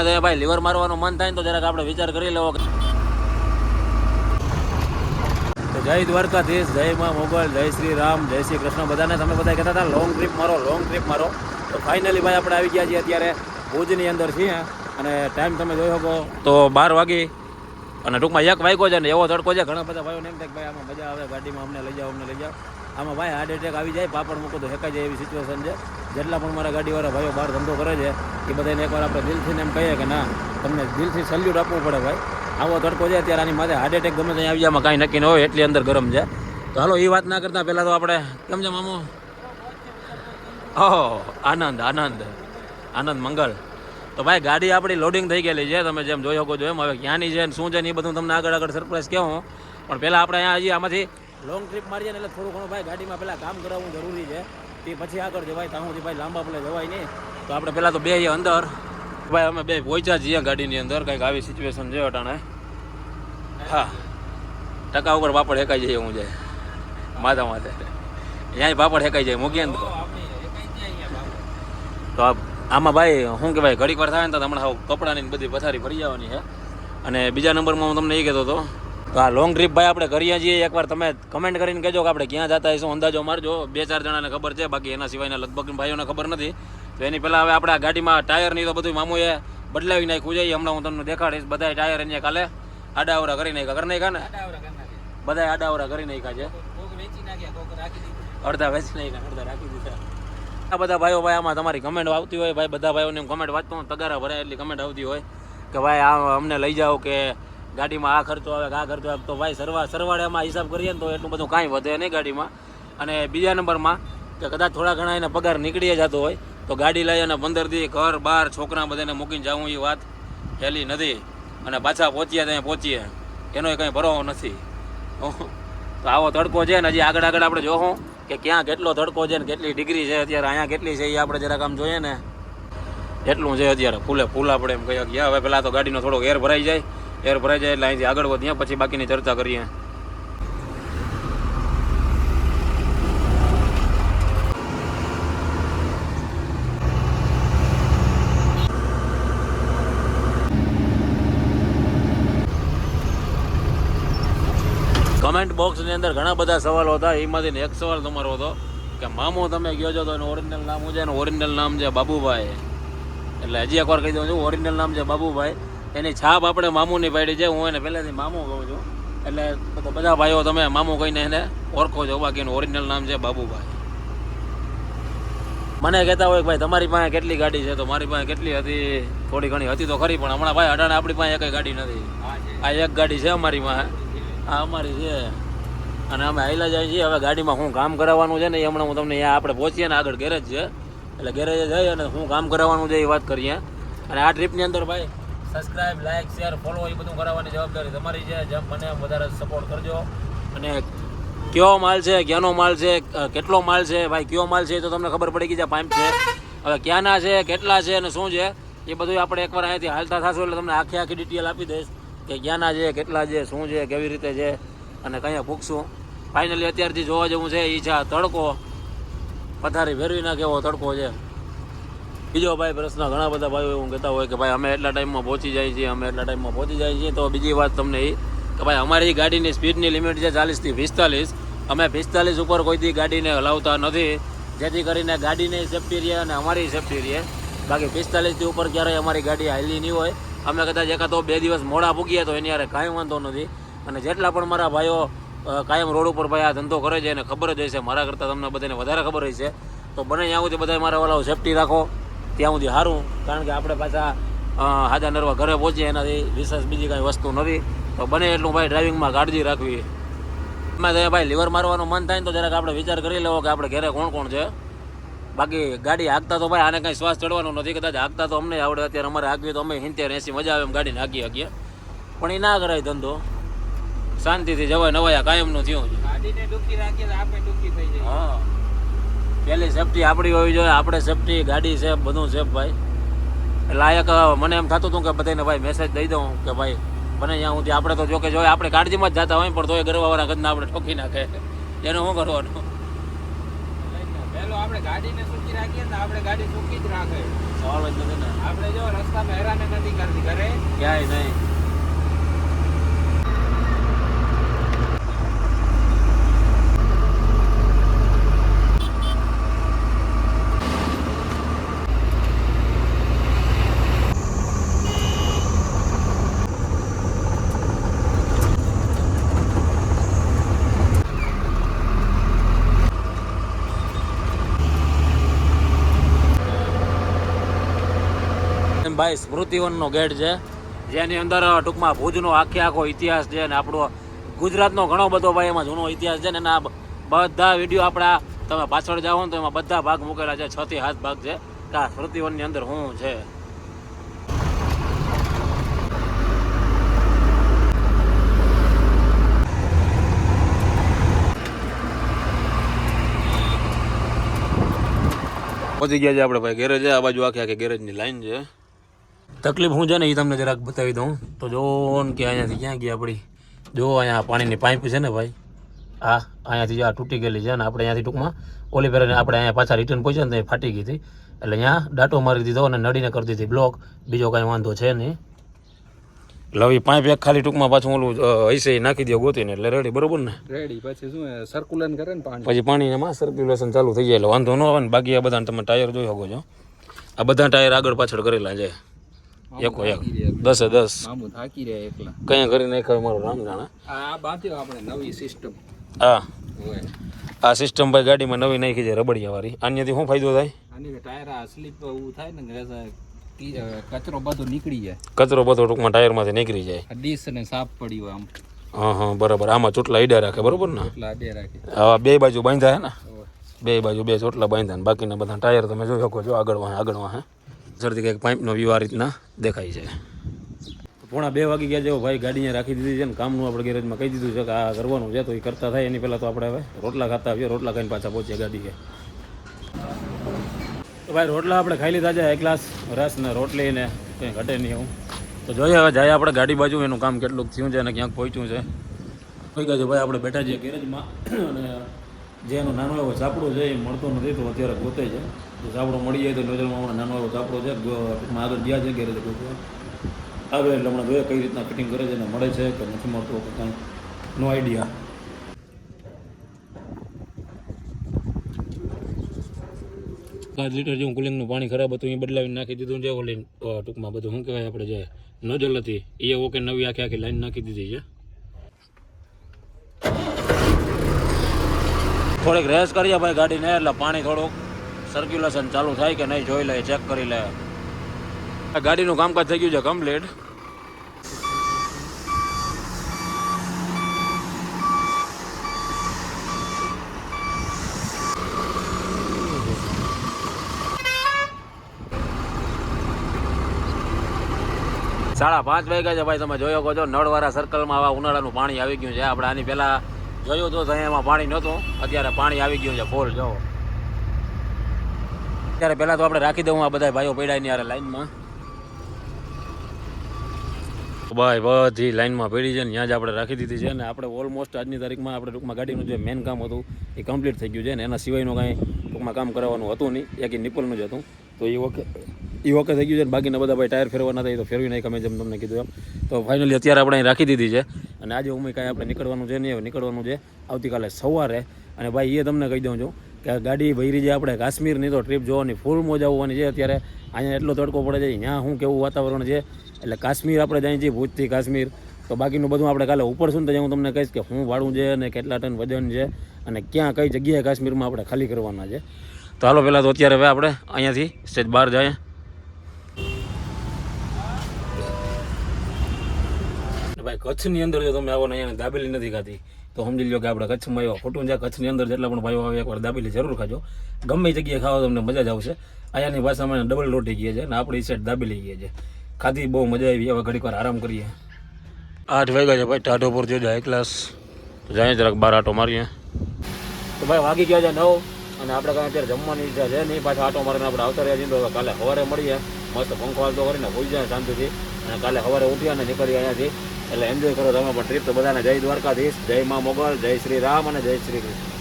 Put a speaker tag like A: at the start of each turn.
A: એમાં તો ભાઈ લીવર મારવાનું મન થાય ને તો જરાક આપણે વિચાર કરી લેવો તો જય દ્વારકાધીશ, જય માં મોગલ, જય શ્રી રામ, જય શ્રી કૃષ્ણ. બધાને તમે બધા કહેતા હતા લોંગ ટ્રીપ મારો લોંગ ટ્રીપ મારો. તો ફાઇનલી ભાઈ આપણે આવી ગયા છીએ અત્યારે ભુજની અંદર છીએ. અને ટાઈમ તમે જોઈ શકો, તો બાર વાગી અને ટૂંકમાં એક વાગ્યો છે ને, એવો તડકો છે. ઘણા બધા ભાઈઓને એમ થાય ભાઈ, આમાં મજા આવે, ગાડીમાં અમને લઈ જાઓ, અમને લઈ જાઓ. આમાં ભાઈ હાર્ટ એટેક આવી જાય, પાપડ મૂકો તો હેકાઈ જાય એવી સિચ્યુએશન છે. જેટલા પણ મારા ગાડીવાળા ભાઈઓ બહાર ધંધો કરે છે, એ બધાને એકવાર આપણે દિલથી એમ કહીએ કે ના, તમને દિલથી સલ્યુટ આપવું પડે ભાઈ. આવો તડકો છે ત્યારે આની માથે હાર્ટ એટેક ગમે ત્યાં આવી જાય કાંઈ નક્કી ન હોય, એટલી અંદર ગરમ છે. તો હાલો એ વાત ના કરતાં પહેલાં તો આપણે, કેમ છે મામો? ઓહો, આનંદ આનંદ આનંદ મંગળ તો ભાઈ, ગાડી આપણી લોડિંગ થઈ ગયેલી છે, તમે જેમ જોઈ શકો છો એમ. હવે ક્યાંની છે શું છે ને એ બધું તમને આગળ આગળ સરપ્રાઈઝ કહું પણ પહેલાં આપણે અહીંયા હજી આમાંથી લોંગ ટ્રીપ મારીએ ને એટલે થોડું ઘણું ભાઈ, ગાડીમાં પહેલાં કામ કરાવવું જરૂરી છે. તે પછી આગળ જવાય ત્યાં સુધી ભાઈ લાંબા પડે જવાય નહીં. તો આપણે પહેલાં તો બે અંદર. ભાઈ, અમે બે પહોંચ્યા જઈએ ગાડીની અંદર. કંઈક આવી સિચ્યુએશન છે અટાણે. હા. ટકા ઉપર પાપડ હેકાઈ જઈએ હું જાય માથા માથે. અહીંયા પાપડ હેકાઈ જાય. મૂકીએ ને તો. આમાં ભાઈ, શું કહેવાય? ઘડીક વાર થાય ને તો હમણાં કપડાની બધી પથારી ફરી જવાની છે. અને બીજા નંબરમાં હું તમને એ કહેતો હતો તો આ લોંગ ટ્રીપ ભાઈ આપણે કરીએ છીએ. એકવાર તમે કમેન્ટ કરીને કહેજો કે આપણે ક્યાં જતા હશું અંદાજો મારજો. બે ચાર જણાને ખબર છે, બાકી એના સિવાયના લગભગ ભાઈઓને ખબર નથી. તો એની પહેલાં હવે આપણે આ ગાડીમાં ટાયરની તો બધું મામુએ બદલાવી નાખ્યું છે. હમણાં હું તમને દેખાડીશ. બધા ટાયર અહીંયા કાલે આડાવરા કરી નાખ્યા. કરી નાખ્યા ને? બધા આડાવરા કરી નાખ્યા છે. અડધા વેચી નાખ્યા, અડધા રાખી દીધા. આ બધા ભાઈઓ ભાઈ, આમાં તમારી કમેન્ટ આવતી હોય. ભાઈ, બધા ભાઈઓને કમેન્ટ વાંચતો હું તગારા ભરાય, એટલી કમેન્ટ આવતી હોય કે ભાઈ, આ અમને લઈ જાઓ કે ગાડીમાં આ ખર્ચો આવે આ ખર્ચો આવે, તો ભાઈ સરવા સરવાળામાં હિસાબ કરીએ ને તો એટલું બધું કાંઈ વધે નહીં ગાડીમાં. અને બીજા નંબરમાં કે કદાચ થોડા ઘણા એને પગાર નીકળી જતો હોય, તો ગાડી લઈ અને પંદર દી ઘર બહાર છોકરા બધાને મૂકીને જવું એ વાત હેલી નથી. અને પાછા પહોંચીએ ત્યાં પહોંચીએ, એનો કંઈ ભરવો નથી. તો આવો તડકો છે ને હજી આગળ આગળ આપણે જોવું કે ક્યાં કેટલો તડકો છે ને કેટલી ડિગ્રી છે અત્યારે, અહીંયા કેટલી છે એ આપણે જરાક આમ જોઈએ ને. એટલું છે અત્યારે, ફૂલે ફૂલ આપણે એમ કહીએ કે હવે પહેલાં તો ગાડીનો થોડોક એર ભરાઈ જાય. એર ભરાઈ જાય એટલે અહીંથી આગળ વધીએ પછી બાકીની ચર્ચા કરીએ. કમેન્ટ બોક્સની અંદર ઘણા બધા સવાલો હતા. એમાંથી એક સવાલ તમારો હતો કે, મામો, તમે ગયો છો તો એનું ઓરિજિનલ નામ શું છે? એનું ઓરિજિનલ નામ છે બાબુભાઈ. એટલે હજી એકવાર કહી દઉં છું ઓરિજિનલ નામ છે બાબુભાઈ. એની છાપ આપણે મામુની પાડી છે. હું એને પહેલાંથી મામો કહું છું. એટલે બધા ભાઈઓ તમે મામુ કહીને એને ઓળખો છો. બાકી એનું ઓરિજિનલ નામ છે બાબુભાઈ. મને કહેતા હોય કે ભાઈ તમારી પાસે કેટલી ગાડી છે? તો મારી પાસે કેટલી હતી? થોડી ઘણી હતી તો ખરી પણ હમણાં ભાઈ અડાણે આપણી પાસે એક ગાડી નથી. આ એક ગાડી છે અમારી પાસે. આ અમારી છે. અને અમે આવેલા જાય છીએ. હવે ગાડીમાં શું કામ કરાવવાનું છે ને એ હમણાં હું તમને અહીંયા આપણે પહોંચીએ ને આગળ ગેરેજ છે. એટલે ગેરેજે જઈ અને શું કામ કરાવવાનું છે એ વાત કરીએ. અને આ ટ્રીપની અંદર ભાઈ સબસ્ક્રાઇબ લાઇક શેર ફોલો એ બધું કરાવવાની જવાબદારી તમારી છે. જેમ મને વધારે સપોર્ટ કરજો. અને કયો માલ છે, ક્યાંનો માલ છે કેટલો માલ છે, ભાઈ, કયો માલ છે એ તો તમને ખબર પડી ગઈ છે પાઇપ છે. હવે ક્યાંના છે, કેટલા છે અને શું છે, એ બધું આપણે એકવાર અહીંયાથી હાલતા થશું એટલે તમને આખી આખી ડિટેલ આપી દઈશ કે ક્યાંના છે, કેટલા છે, શું છે, કેવી રીતે છે અને કયા ફૂકશું ફાઇનલી અત્યારથી જોવા જેવું છે એ છે તડકો. પથારી ફેરવી નાખે એવો તડકો છે. બીજો ભાઈ પ્રશ્ન, ઘણા બધા ભાઈઓ એવું કહેતા હોય કે ભાઈ અમે એટલા ટાઈમમાં પહોંચી જાય છીએ, અમે એટલા ટાઈમમાં પહોંચી જાય છીએ. તો બીજી વાત તમને એ કે ભાઈ અમારી ગાડીની સ્પીડની લિમિટ છે ચાલીસથી પિસ્તાલીસ. અમે પિસ્તાલીસ ઉપર કોઈથી ગાડીને હલાવતા નથી. જેથી કરીને ગાડીની સેફટી રહે અને અમારી સેફટી રહે. બાકી પિસ્તાલીસથી ઉપર ક્યારેય અમારી ગાડી હાલી નહીં હોય. અમે કદાચ એકાદો બે દિવસ મોડા પૂગીએ તો એની યારે કાંઈ વાંધો નથી. અને જેટલા પણ મારા ભાઈઓ કાયમ રોડ ઉપર ભાઈ આ ધંધો કરે છે એને ખબર જ હશે મારા કરતાં તમને બધાને વધારે ખબર હશે તો બને ત્યાં સુધી બધા મારા વાળાઓ સેફટી રાખો. ત્યાં સુધી સારું કારણ કે આપણે પાછા હાજા નરવા ઘરે પહોંચીએ એનાથી વિશેષ બીજી કાંઈ વસ્તુ નથી. તો બને એટલું ભાઈ ડ્રાઇવિંગમાં કાળજી રાખવી. એમાં તો ભાઈ લીવર મારવાનું મન થાય ને તો જરાક આપણે વિચાર કરી લેવો કે આપણે ઘરે કોણ કોણ છે. બાકી ગાડી હાંકતા તો ભાઈ આને કાંઈ શ્વાસ ચડવાનો નથી કદાચ હાંકતા તો અમને આવડે. અત્યારે અમારે હાંકવી તો અમે હિંતેર એસી મજા આવે એમ ગાડીને હાંકી શકીએ પણ એ ના કરાય ધંધો. શાંતિથી જવાય નવાયા કાયમનું થયું છે.
B: ગાડીને રાખીએ આપણે થઈ જાય
A: હા. પહેલી સેફટી આપણી હોવી જોઈએ આપણે સેફટી ગાડી છે બધું છે ભાઈ. લાયક મને એમ થતું હતું કે બધાને ભાઈ મેસેજ દઈ દઉં કે ભાઈ મને ત્યાં સુધી આપણે તો જોકે જોઈએ આપણે કાળજીમાં જ જતા હોય પણ તોય ગરવાવાળા ગંદા આપણે ઠોકી નાખે. એનું શું કરવાનું?
B: પહેલો આપણે ગાડીને સૂકી રાખીએ ને આપણે ગાડી સૂકી જ રાખે.
A: સવાલ જ નથી ને.
B: આપણે જો રસ્તામાં હેરાને નથી કરતી ઘરે.
A: ક્યાંય નહીં. ભાઈ, સ્મૃતિવનનો ગેટ છે, જેની અંદર ટૂંકમાં ભુજનો આખે આખો ઇતિહાસ છે અને આપણો ગુજરાતનો ઘણો બધો ભાઈ એમાં જૂનો ઇતિહાસ છે ને એના બધા વીડિયો આપણા, તમે પાછળ જાઓ ને તો એમાં બધા ભાગ મૂકેલા છે, છ થી સાત ભાગ છે. આ સ્મૃતિવનની અંદર શું છે? પહોંચી ગયા છે આપણે ભાઈ ગેરેજ આ બાજુ આખી આખી ગેરેજની લાઈન છે. તકલીફ હું છે ને એ તમને જરાક બતાવી દઉં. તો જો ને કે અહીંયાથી ક્યાં ગયા આપણી જો અહીંયા પાણીની પાઇપ છે ને ભાઈ આ અહીંયાથી જો આ તૂટી ગયેલી છે ને આપણે અહીંયાથી ટૂંકમાં ઓલી પહેલાં આપણે અહીંયા પાછા રિટર્ન પહોંચ્યા ને ફાટી ગઈ હતી. એટલે અહીંયા ડાટો મારી દીધો અને નડીને કરી દીધી બ્લોક બીજો કાંઈ વાંધો છે નહીં. લવી પાઇપ એક ખાલી ટૂંકમાં પાછું ઓલું હૈસે નાખી દો ગોતીને એટલે રેડી બરોબર ને?
B: રેડી પછી શું સર્ક્યુલન કરે ને પાણી?
A: પછી પાણી એમાં સર્ક્યુલેશન ચાલુ થઈ જાય એટલે વાંધો ન આવે ને બાકી આ બધા તમે ટાયર જોઈ શકો છો. આ બધા ટાયર આગળ પાછળ કરેલા છે. એકો એક. દસે દસ.
B: મામુ થાકી રહ્યા એકલા.
A: કયા કરી નાખ્યો મારું રામ જાણે?
B: આ બાંધ્યો આપણે નવી સિસ્ટમ
A: હા. આ સિસ્ટમ ભાઈ ગાડીમાં નવી નાખી છે રબડિયા વાળી આનાથી શું ફાયદો થાય?
B: આની ટાયર સ્લીપ એવું થાય ને કે આ કી- અ, કચરો બધો નીકળી જાય.
A: કચરો બધો ટૂંકમાં ટાયરમાંથી નીકળી જાય.
B: ડીશ સાફ પડી હોય આમ.
A: હા હા બરાબર. આમાં ચોટલા ઈડા રાખે બરોબર ને?
B: હા બે
A: બાજુ બાંધ્યા હે ને? બે બાજુ બે ચોટલા બાંધ્યા ને બાકીના બધા ટાયર તમે જોઈ શકો છો આગળ વાહ આગળ વાહ. જલ્દી કંઈક પાઇપનો વ્યૂ આ રીતના દેખાય છે. પોણા બે વાગી ગયા જેવો ભાઈ ગાડી અહીંયા રાખી દીધી છે ને કામનું આપણે ગેરેજમાં કહી દીધું છે કે આ કરવાનું છે, તો એ કરતા થાય. એની પહેલાં તો આપણે હવે રોટલા ખાતા આવીએ, રોટલા ખાઈને પાછા પહોંચીએ ગાડીએ. તો ભાઈ રોટલા આપણે ખાઈ લીધા છે, એક ગ્લાસ રસ ને રોટલી ને કંઈ ઘટે નહીં એવું. તો જોઈએ હવે જાય આપણે ગાડી બાજુ, એનું કામ કેટલુંક થયું છે અને ક્યાંક પહોંચ્યું છે. થઈ ગયા છે ભાઈ, આપણે બેઠા છીએ ગેરેજમાં અને જે એનો નાનો એવો ચાપડો છે, એ મળતો નથી તો અત્યારે ગોતે છે. તો ચાપડો મળી જાય તો નજરમાં હમણાં નાનો એવો ચાપડો છે ટૂંકમાં આગળ ગયા છે ઘેરે ગોતવા આવે એટલે હમણાં જોઈએ કઈ રીતના ફિટિંગ કરે છે અને મળે છે કે નથી મળતું કે કાંઈ નો આઈડિયા પાંચ લીટર જેવું કુલિંગનું પાણી ખરાબ હતું એ બદલાવીને નાખી દીધું છે ઓલી ટૂંકમાં બધું શું કહેવાય આપણે જે નોઝલ હતી એ ઓકે નવી આખી આખી લાઈન નાખી દીધી છે. થોડીક રેસ કરીએ ભાઈ ગાડીને, એટલે પાણી થોડુંક સર્ક્યુલેશન ચાલુ થાય કે નહીં જોઈ લે ચેક કરી લે ગાડીનું કામકાજ થઈ ગયું છે કમ્પ્લીટ સાડા પાંચ વાગ્યા છે ભાઈ, તમે જોયો કહો છો નળવાળા સર્કલમાં આવા ઉનાળાનું પાણી આવી ગયું છે. આપણે આની પહેલા જોયું તો એમાં પાણી નહોતું. અત્યારે પાણી આવી ગયું છે, ફોલ, જો. અત્યારે પહેલાં તો આપણે રાખી દઉં આ બધા ભાઈઓ પડ્યા ની લાઈનમાં. ભાઈ બધી લાઈનમાં પડી છે ને, ત્યાં જ આપણે રાખી દીધી છે ને, આપણે ઓલમોસ્ટ આજની તારીખમાં આપણે ટૂંકમાં ગાડીનું જે મેન કામ હતું, એ કમ્પ્લીટ થઈ ગયું છે ને, એના સિવાયનું કાંઈ ટૂંકમાં કામ કરાવવાનું હતું નહીં, એક નિપલનું જ હતું. તો એ વખત એ વખત થઈ ગયું છે ને, બાકીના બધા ભાઈ ટાયર ફેરવાના થાય તો ફેરવી નહીં અમે જેમ તમને કીધું એમ. તો ફાઇનલી અત્યારે આપણે રાખી દીધી છે. અને આજે ઉમે કાંઈ આપણે નીકળવાનું છે નહીં નીકળવાનું છે આવતીકાલે સવારે. અને ભાઈ, એ તમને કહી દઉં છું કે ગાડી ભરી જે આપણે કાશ્મીરની તો ટ્રીપ જોવાની ફૂલ મોજા આવવાની છે અત્યારે. અહીંયા એટલો તડકો પડે છે ત્યાં શું કેવું વાતાવરણ છે? એટલે કાશ્મીર આપણે જાય છીએ ભૂજથી કાશ્મીર. તો બાકીનું બધું આપણે કાલે ઉપર છું ને તો હું તમને કહીશ કે શું ભાડું છે અને કેટલા ટન વજન છે અને ક્યાં કઈ જગ્યાએ કાશ્મીરમાં આપણે ખાલી કરવાના છે. તો હાલો, પહેલાં તો અત્યારે હવે આપણે અહીંયાથી સ્ટેજ બહાર જાય અને ભાઈ કચ્છની અંદર જો તમે આવો ને અહીંયા દાબેલી નથી ખાતી તો સમજી લો કે આપણે કચ્છમાં આવ્યો ખોટું જ્યાં કચ્છની અંદર જેટલા પણ ભાઈઓ આવે એકવાર દાબેલી જરૂર ખાજો. ગમે જગ્યાએ ખાવા તમને મજા જ આવશે. અહીંયાની ભાષામાં ડબલ રોટી કહે છે અને આપણી સાઈડ દાબેલી કહે છે ખાધી બહુ મજા આવી હવે ઘડીક વાર આરામ કરીએ. આઠ વાગ્યા છે ભાઈ ટાઢો પર જોજો એક ક્લાસ જાય જરાક બાર આટો મારીએ. તો ભાઈ વાગી ગયા છે નવ અને આપણે કાંઈ અત્યારે જમવાની ઈચ્છા છે નહીં પાછા આટો મારીને આપણે આવતા રહ્યા છીએ. તો કાલે સવારે મળીએ. મસ્ત પંખો હાલતો કરીને ભૂલી જાય શાંતિથી. અને કાલે સવારે ઉઠીએ અને નીકળીએ અહીંયાથી. એટલે એન્જોય કરો તમે પણ. ટ્રીપ તો બધાને જય દ્વારકાધીશ, જય મા મોગલ, જય શ્રી રામ અને જય શ્રી કૃષ્ણ.